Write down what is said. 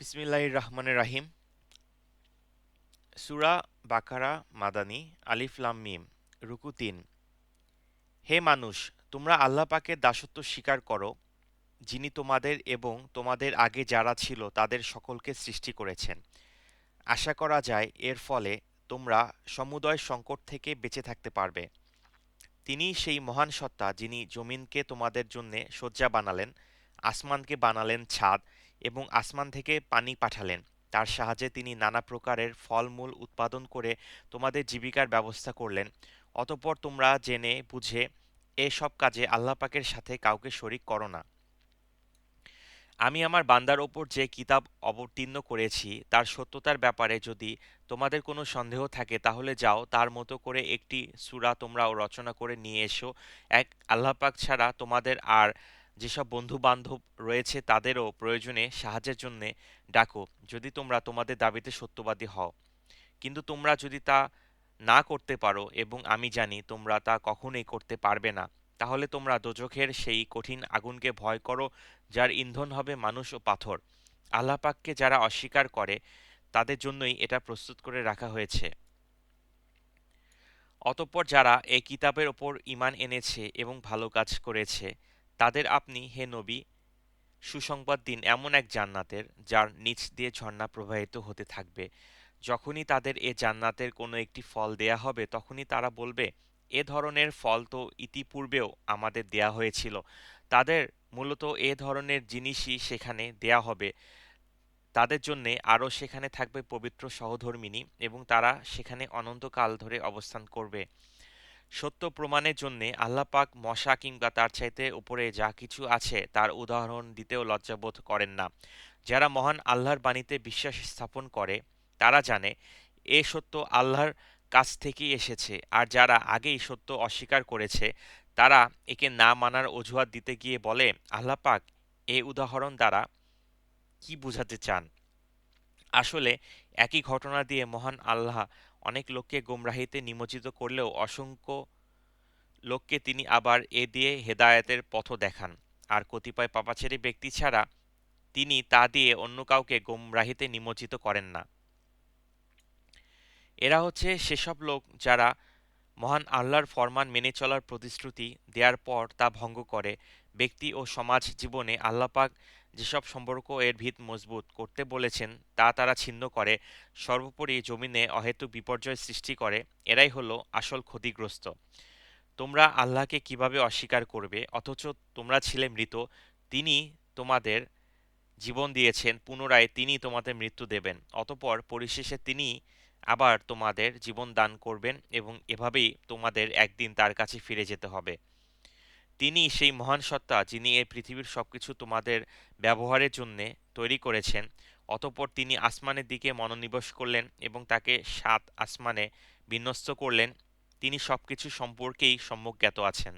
বিসমিল্লাহির রহমানির রাহিম। সুরা বাকারা, মাদানি, আলিফ, লাম, মিম, রুকু তিন। হে মানুষ, তোমরা আল্লাহ পাকের দাসত্ব স্বীকার করো, যিনি তোমাদের এবং তোমাদের আগে যারা ছিল তাদের সকলকে সৃষ্টি করেছেন। আশা করা যায় এর ফলে তোমরা সমুদয় সংকট থেকে বেঁচে থাকতে পারবে। তিনি সেই মহান সত্তা যিনি জমিনকে তোমাদের জন্যে শয্যা বানালেন, আসমানকে বানালেন ছাদ এবং আসমান থেকে পানি পাঠালেন। তার সাহায্যে তিনি নানা প্রকারের ফলমূল উৎপাদন করে তোমাদের জীবিকার ব্যবস্থা করলেন। অতঃপর তোমরা জেনে বুঝে এসব কাজে আল্লাহ পাকের সাথে কাউকে শরিক করো না। আমি আমার বান্দার ওপর যে কিতাব অবতীর্ণ করেছি, তার সত্যতার ব্যাপারে যদি তোমাদের কোনো সন্দেহ থাকে, তাহলে যাও, তার মতো করে একটি সূরা তোমরাও রচনা করে নিয়ে এসো। এক, আল্লাহ পাক ছাড়া তোমাদের আর যেসব বন্ধু বান্ধব রয়েছে তাদেরও প্রয়োজনে সাহায্যের জন্যে ডাকো, যদি তোমরা তোমাদের দাবিতে সত্যবাদী হও। কিন্তু তোমরা যদি তা না করতে পারো এবং আমি জানি তোমরা তা কখনোই করতে পারবে না, তাহলে তোমরা দোজখের সেই কঠিন আগুনকে ভয় করো, যার ইন্ধন হবে মানুষ ও পাথর। আল্লাহ পাককে যারা অস্বীকার করে, তাদের জন্যই এটা প্রস্তুত করে রাখা হয়েছে। অতঃপর যারা এই কিতাবের ওপর ইমান এনেছে এবং ভালো কাজ করেছে তাদের আপনি, হে নবী, সুসংবাদ দিন এমন এক জান্নাতের, যার নিচ দিয়ে ঝর্ণা প্রবাহিত হতে থাকবে। যখনই তাদের এ জান্নাতের কোনো একটি ফল দেয়া হবে, তখনই তারা বলবে, এ ধরনের ফল তো ইতিপূর্বেও আমাদের দেয়া হয়েছিল। তাদের মূলত এ ধরনের জিনিসই সেখানে দেয়া হবে। তাদের জন্যে আরও সেখানে থাকবে পবিত্র সহধর্মিনী এবং তারা সেখানে অনন্তকাল ধরে অবস্থান করবে। সত্য প্রমাণের জন্যে পাক মশা কিংবা তার চাইতে উপরে যা কিছু আছে তার উদাহরণ দিতেও লজ্জাবোধ করেন না। যারা মহান আল্লাহর বাণীতে বিশ্বাস স্থাপন করে, তারা জানে, এ সত্য আল্লাহর কাছ থেকেই এসেছে। আর যারা আগেই সত্য অস্বীকার করেছে, তারা একে না মানার অজুহাত দিতে গিয়ে বলে, আল্লাহ পাক এ উদাহরণ দ্বারা কি বুঝাতে চান? আসলে একই ঘটনা দিয়ে মহান আল্লাহ অনেক লোককে গুমরাহিতে নিমজ্জিত করলেও অসংখ্য লোককে তিনি আবার এ দিয়ে হেদায়েতের পথ দেখান। আর কতিপয় পাপাছেরি ব্যক্তি ছাড়া তিনি তা দিয়ে অন্য কাউকে গুমরাহিতে নিমজ্জিত করেন না। এরা হচ্ছে সেসব লোক যারা মহান আল্লাহর ফরমান মেনে চলার প্রতিশ্রুতি দেওয়ার পর তা ভঙ্গ করে। ব্যক্তি ও সমাজ জীবনে আল্লাপাক যেসব সম্পর্ক এর ভিত মজবুত করতে বলেছেন, তা তারা ছিন্ন করে। সর্বোপরি জমিনে অহেতু বিপর্যয় সৃষ্টি করে। এরাই হলো আসল ক্ষতিগ্রস্ত। তোমরা আল্লাহকে কীভাবে অস্বীকার করবে? অথচ তোমরা ছিলে মৃত। তিনি তোমাদের জীবন দিয়েছেন, পুনরায় তিনি তোমাদের মৃত্যু দেবেন। অতপর পরিশেষে তিনি আবার তোমাদের জীবন দান করবেন এবং এভাবেই তোমাদের একদিন তার কাছে ফিরে যেতে হবে। তিনি সেই মহান সত্তা যিনি এই পৃথিবীর সবকিছু তোমাদের ব্যবহারের জন্যে তৈরি করেছেন। অতপর তিনি আসমানের দিকে মনোনিবেশ করলেন এবং তাকে সাত আসমানে বিন্যস্ত করলেন। তিনি সবকিছু সম্পর্কেই সম্যক জ্ঞাত আছেন।